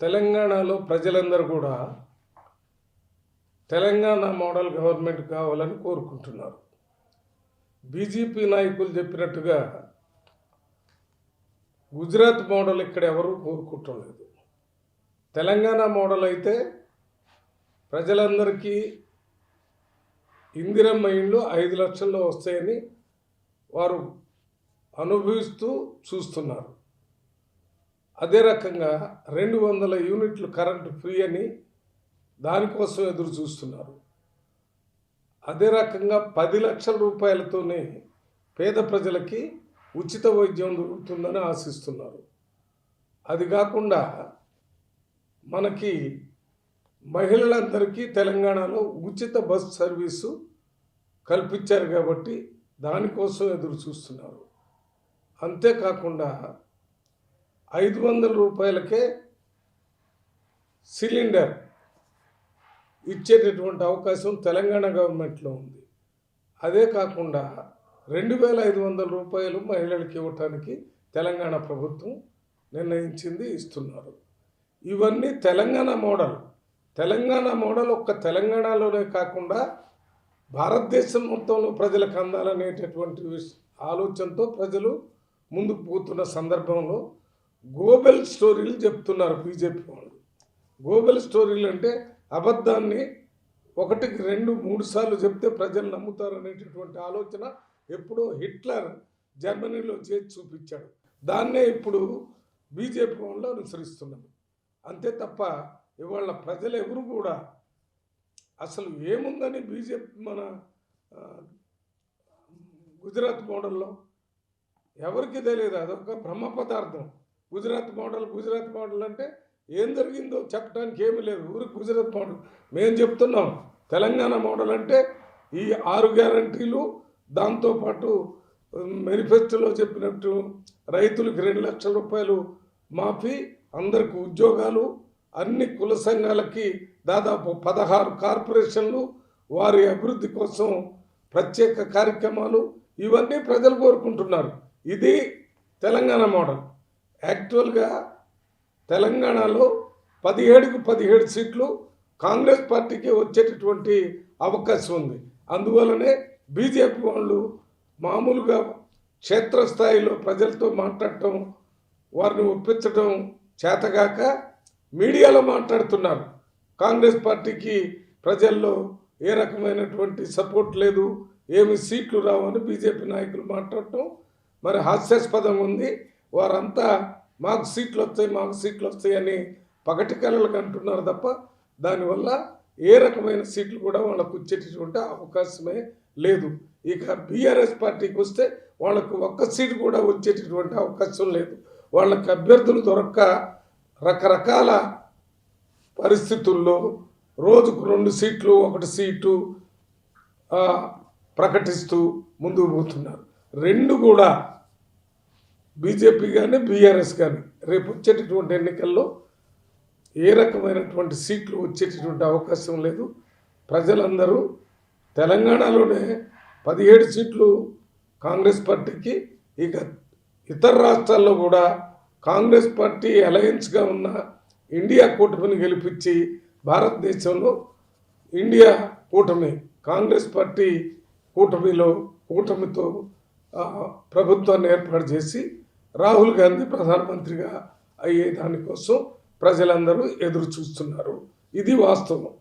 తెలంగాణలో ప్రజలందరూ కూడా తెలంగాణ మోడల్ గవర్నమెంట్ కావాలని కోరుకుంటున్నారు. బీజేపీ నాయకులు చెప్పినట్టుగా గుజరాత్ మోడల్ ఇక్కడ ఎవరూ కోరుకుంటలేదు తెలంగాణ మోడల్ అయితే ప్రజలందరికీ ఇందిరమ్మ ఇండ్లు ఐదు లక్షల్లో వస్తాయని వారు అనుభవిస్తూ చూస్తున్నారు. అదే రకంగా రెండు వందల యూనిట్లు కరెంటు ఫ్రీ అని దానికోసం ఎదురు చూస్తున్నారు. అదే రకంగా పది లక్షల రూపాయలతోనే పేద ప్రజలకి ఉచిత వైద్యం దొరుకుతుందని ఆశిస్తున్నారు. అది కాకుండా మనకి మహిళలందరికీ తెలంగాణలో ఉచిత బస్ సర్వీసు కల్పించారు కాబట్టి దానికోసం ఎదురు చూస్తున్నారు. అంతేకాకుండా ఐదు వందల రూపాయలకే సిలిండర్ ఇచ్చేటటువంటి అవకాశం తెలంగాణ గవర్నమెంట్లో ఉంది. అదే కాకుండా రెండు వేల ఐదు వందల రూపాయలు మహిళలకు ఇవ్వటానికి తెలంగాణ ప్రభుత్వం నిర్ణయించింది ఇస్తున్నారు. ఇవన్నీ తెలంగాణ మోడల్. తెలంగాణ మోడల్ ఒక్క తెలంగాణలోనే కాకుండా భారతదేశం మొత్తంలో ప్రజలకు అందాలనేటటువంటి ఆలోచనతో ప్రజలు ముందుకు పోతున్న సందర్భంలో గోబెల్ స్టోరీలు చెప్తున్నారు బీజేపీ వాళ్ళు. గోబెల్ స్టోరీలు అంటే అబద్ధాన్ని ఒకటికి రెండు మూడు సార్లు చెప్తే ప్రజలు నమ్ముతారు అనేటటువంటి ఆలోచన ఎప్పుడో హిట్లర్ జర్మనీలో చేసి చూపించాడు. దాన్నే ఇప్పుడు బీజేపీ వాళ్ళు అనుసరిస్తున్నారు. అంతే తప్ప ఇవాళ ప్రజలు ఎవరు కూడా అసలు ఏముందని బీజేపీ మన గుజరాత్ మోడల్లో ఎవరికి తెలియదు. అదొక బ్రహ్మ పదార్థం. గుజరాత్ మోడల్ గుజరాత్ మోడల్ అంటే ఏం జరిగిందో చెప్పడానికి ఏమీ లేదు. ఊరికి గుజరాత్ మోడల్. మేము చెప్తున్నాం తెలంగాణ మోడల్ అంటే ఈ ఆరు గ్యారంటీలు దాంతోపాటు మేనిఫెస్టోలో చెప్పినట్టు రైతులకు రెండు లక్షల రూపాయలు మాఫీ అందరికి ఉద్యోగాలు అన్ని కుల సంఘాలకి దాదాపు పదహారు కార్పొరేషన్లు వారి అభివృద్ధి కోసం ప్రత్యేక కార్యక్రమాలు ఇవన్నీ ప్రజలు కోరుకుంటున్నారు. ఇది తెలంగాణ మోడల్. యాక్చువల్గా తెలంగాణలో పదిహేడుకు పదిహేడు సీట్లు కాంగ్రెస్ పార్టీకి వచ్చేటటువంటి అవకాశం ఉంది. అందువలనే బీజేపీ వాళ్ళు మామూలుగా క్షేత్రస్థాయిలో ప్రజలతో మాట్లాడటం వారిని ఒప్పించడం చేతగాక మీడియాలో మాట్లాడుతున్నారు. కాంగ్రెస్ పార్టీకి ప్రజల్లో ఏ రకమైనటువంటి సపోర్ట్ లేదు ఏమి సీట్లు రావని బీజేపీ నాయకులు మాట్లాడటం మరి హాస్యాస్పదం ఉంది. వారంతా మాకు సీట్లు వస్తాయి మాకు సీట్లు వస్తాయని పగటి కళలకు అంటున్నారు తప్ప దానివల్ల ఏ రకమైన సీట్లు కూడా వాళ్ళకు వచ్చేటటువంటి అవకాశమే లేదు. ఇక బీఆర్ఎస్ పార్టీకి వస్తే వాళ్ళకు ఒక్క సీటు కూడా వచ్చేటటువంటి అవకాశం లేదు. వాళ్ళకి అభ్యర్థులు దొరక్క రకరకాల పరిస్థితుల్లో రోజుకు రెండు సీట్లు ఒకటి సీటు ప్రకటిస్తూ ముందుకు పోతున్నారు. రెండు కూడా బీజేపీ కానీ బీఆర్ఎస్ కానీ రేపు వచ్చేటటువంటి ఎన్నికల్లో ఏ రకమైనటువంటి సీట్లు వచ్చేటటువంటి అవకాశం లేదు. ప్రజలందరూ తెలంగాణలోనే పదిహేడు సీట్లు కాంగ్రెస్ పార్టీకి ఇక ఇతర రాష్ట్రాల్లో కూడా కాంగ్రెస్ పార్టీ అలయన్స్గా ఉన్న ఇండియా కూటమిని గెలిపించి భారతదేశంలో ఇండియా కూటమి కాంగ్రెస్ పార్టీ కూటమిలో కూటమితో ప్రభుత్వాన్ని ఏర్పాటు చేసి రాహుల్ గాంధీ ప్రధానమంత్రిగా అయ్యే దానికోసం ప్రజలందరూ ఎదురు చూస్తున్నారు ఇది వాస్తవం.